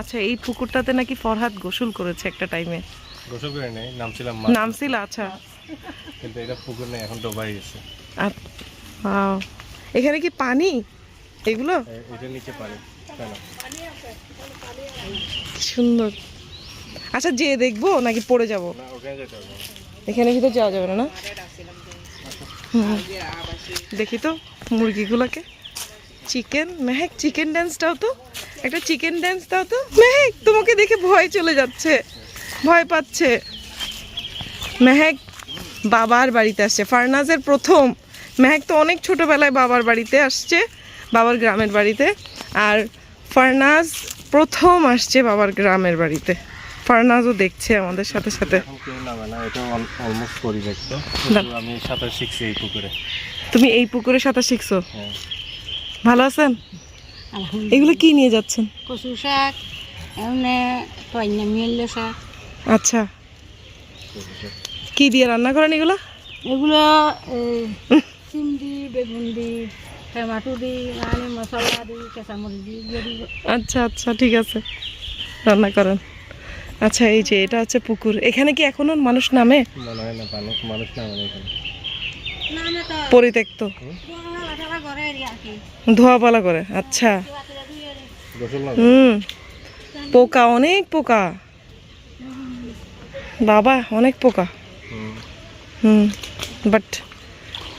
আচ্ছা এই পুকুরটাতে নাকি ফরহাদ গোসল করেছে একটা টাইমে গোসল করে নেই নামছিলাম মা নামছিল আচ্ছা। কিন্তু এটা পুকুর নেই এখন ডোবাই গেছে। আর এখানে কি পানি? এগুলো? এটা নিচে পানি সুন্দর। আচ্ছা যে দেখব নাকি পড়ে যাব। এখানে ভিতর যাওয়া যাবে না। দেখি তো মুরগিগুলোকে। চিকেন মেহেক চিকেন ড্যান্সটাও তো? একটা চিকেন ড্যান্স দাও তো। মেহেক তোমাকে দেখে ভয় চলে যাচ্ছে। ভয় পাচ্ছে। মেহেক বাবার বাড়িতে আসছে। ফারনাজের প্রথম। মেহেক তো অনেক ছোটোবেলায় বাবার বাড়িতে আসছে বাবার গ্রামের বাড়িতে। আর ফারনাজ প্রথম আসছে বাবার গ্রামের বাড়িতে। ফারনাজও দেখছে আমাদের সাথে সাথে। তুমি এই পুকুরে সাঁতার শিখছো? হ্যাঁ। ভালো আছেন? এগুলো কি নিয়ে যাচ্ছেন? কচু শাক এমনি টয়না মিয়াল্য শাক। আচ্ছা। কি দিয়ে রান্না করেন এগুলো? এগুলো এই সিম দি বেগুন দি টমাটো দি মানে মশলা দি কেঁচামরিচ দি আচ্ছা আচ্ছা ঠিক আছে। রান্না করেন। আচ্ছা এই যে এটা হচ্ছে পুকুর। এখানে কি এখনও মানুষ নামে? মনে হয় না মানুষ মানুষ নামে এখানে। পরিত্যক্ত। ঘরে আর কি ধোয়াপালা করে আচ্ছা। গোসল হুম। পোকা অনেক পোকা। বাবা অনেক পোকা। হুম। হুম বাট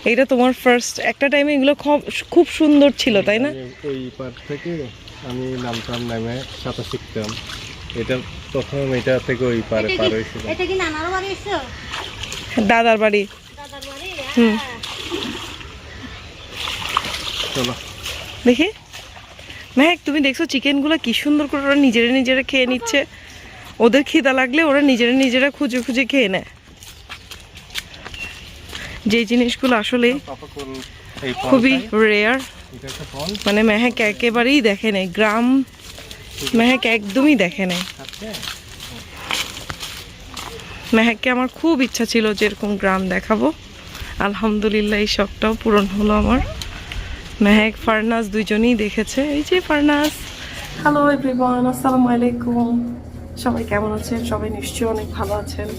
এইটা তোমার ফার্স্ট একটা টাইমে এগুলো খুব- খুব সুন্দর ছিল তাই না? আমি ওই পার থেকে আমি নামতাম নামে সাঁতার শিখতাম। এটা প্রথম এটা থেকে ওই পারে পার হয়েছিল। এটা কি নানার বাড়ি এসছো? দাদার বাড়ি দাদার বাড়ি। হুম। চলো। দেখি। মেহেক তুমি দেখছ চিকেনগুলো কি সুন্দর করে ওরা নিজেরা নিজেরা খেয়ে নিচ্ছে। ওদের খিদা লাগলে ওরা নিজেরা নিজেরা খুঁজে খুঁজে খেয়ে নেয়। যে জিনিসগুলো আসলে খুবই রেয়ার মানে মেহেক একেবারেই দেখে নেই গ্রাম মেহেক একদমই দেখে নেই খাচ্ছে মেহেককে আমার খুব ইচ্ছা ছিল যে এরকম গ্রাম দেখাবো। আলহামদুলিল্লাহ এই শখটাও পূরণ হলো আমার। মেহেক ফারনাজ দুজনেই দেখেছে। এই যে ফারনাজ হ্যালো এভরিওয়ান আসসালামু আলাইকুম। সবাই কেমন আছেন? সবাই নিশ্চয়ই অনেক ভালো আছেন।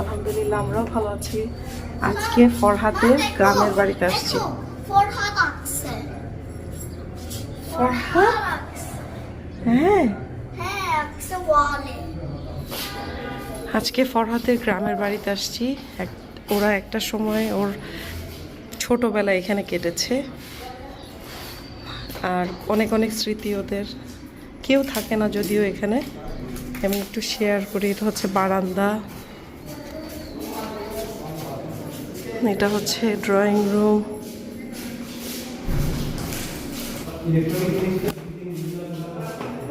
আলহামদুলিল্লাহ আমরাও ভালো আছি। আজকে ফরহাদের গ্রামের বাড়িতে আসছি। ফরহাদ হ্যাঁ। Wale. আজকে ফরহাদের গ্রামের বাড়িতে আসছি। এক ওরা একটা সময় ওর ছোটবেলা এখানে কেটেছে। আর অনেক অনেক স্মৃতি ওদের। কেউ থাকে না যদিও এখানে। আমি একটু শেয়ার করি, এটা হচ্ছে বারান্দা। এটা হচ্ছে ড্রয়িং রুম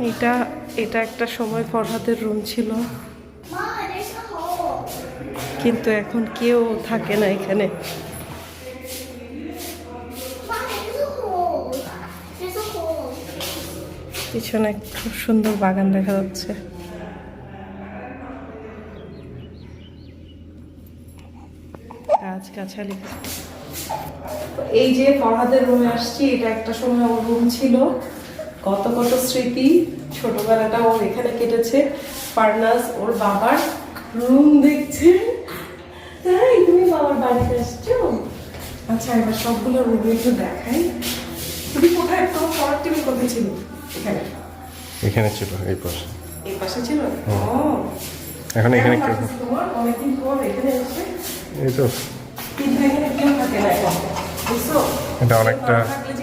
এটা এটা একটা সময় ফরহাদের রুম ছিল। কিন্তু এখন কেউ থাকে না এখানে. পিছনে খুব সুন্দর বাগান দেখা যাচ্ছে। গাছ এই যে ফরহাদের রুমে আসছি, এটা একটা সময় ওর রুম ছিল। কত কত স্মৃতি, ছোটবেলাটা ওর এখানে কেটেছে। ফার্নাস ওর বাবার রুম দেখছে তাই তুমি বাবার বাড়িতে আসছো? আচ্ছা এবার সবগুলো রুম একটু দেখাই। তুমি কোথায়? তোমার পড়ার টেবিল কোথায় ছিল? এখানে। এখানে ছিল এই পাশে। এই পাশে ছিল? ও। এখন এখানে কেউ তোমার? অনেকদিন পর এখানে এসে এই তো। কিন্তু এখানে কেউ থাকে না এখন। বুঝছ? এটা অনেকটা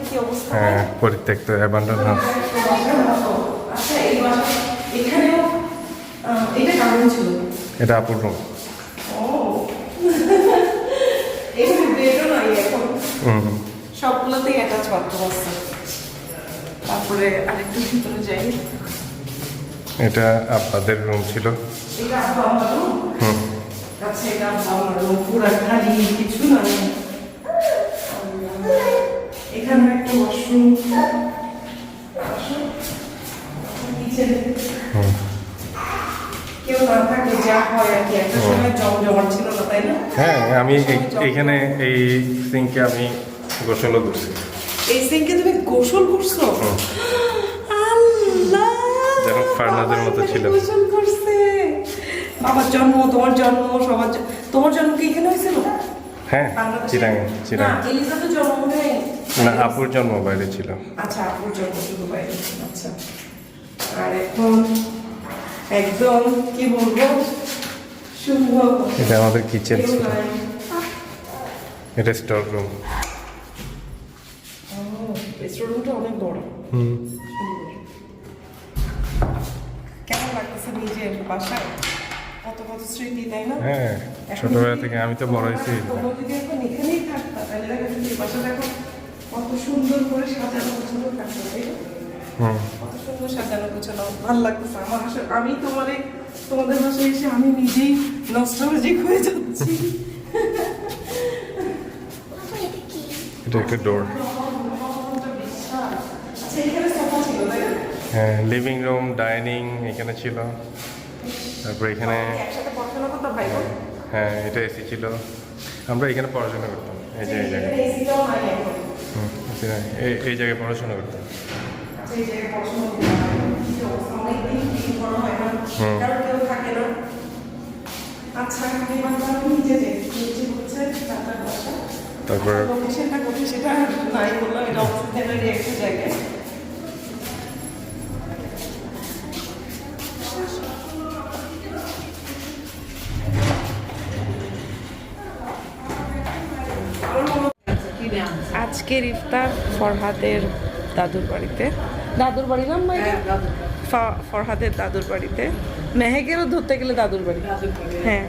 কি হয়। পরিত্যক্ত অ্যাবান্ডন হাউস আচ্ছা এই বাসা এখানেও এটা কেমন ছিল। এটা আপুর রুম সবগুলোতেই অ্যাটাচ বাথরুম আছে। তারপরে আরেকটু ভিতরে যাই। এটা আপনাদের রুম ছিল। এটা আমার রুম হুম। আচ্ছা এটা আমার রুম পুরো খালি কিছু নাই। যা হয় আর কি একটা সময় জমজমাট ছিল না তাই না? হ্যাঁ আমি এইখানে এই সিঙ্কে আমি গোসলও করছি। এই সিঙ্কে তুমি গোসল করছ। আল্লাহ ফারনাদের মতো ছিল। গোসল করছে। বাবার জন্ম তোমার জন্ম সবার তোমার জন্ম কি এখানে হয়েছিল? হ্যাঁ? চিরাঙে চিরাং জন্ম মনে হয়। না আপুর জন্ম বাইরে ছিল। আচ্ছা আপুর জন্ম শুধু বাইরে আচ্ছা। আর এখন একদম কি বলব? সুন্দর এটা আমাদের কিচেন ছিল। এটা স্টক রুম রেস্টুরেন্টটা অনেক বড়। হুম। কেমন লাগতেছে নিজের বাসায়? কত কত স্মৃতি তাই না? হ্যাঁ ছোটবেলা থেকে আমি তো বড় হয়েছি তোমরা যদি এখন এখানেই থাকতা তাহলে দেখো যদি বাসাটা এখন কত সুন্দর করে সাজানো গোছানো থাকতো তাই না? হুম। সুন্দর সাজানো গোছানো ভালো লাগতেছে আমার আসলে আমি তোমারে তোমাদের বাসায় এসে আমি নিজেই নস্টালজিক হয়ে যাচ্ছি। এটা একটা ডোর হ্যাঁ লিভিং রুম ডাইনিং এখানে ছিল। তারপর এখানে হ্যাঁ এটা এসি ছিল। আমরা এখানে পড়াশোনা করতাম। এই যে এই জায়গায়। এই জায়গায় পড়াশোনা করতাম। আচ্ছা এই জায়গায় পড়াশোনা করতাম অবস্থা অনেকদিন কিছু করা হয় না। কারণ কেউ থাকে না। আচ্ছা এবার তো আমি নিচে যাই হচ্ছে চারটা বাসা। তারপর? লোকেশনটা কোথায় সেটা নাই বললাম এটা অক্সিজেনের একটা জায়গায়। আজকের ইফতার ফরহাদের দাদুর বাড়িতে। দাদুর বাড়ি নাম ভাই ফরহাদের দাদুর বাড়িতে। মেহেকেরও ধরতে গেলে দাদুর বাড়ি। হ্যাঁ।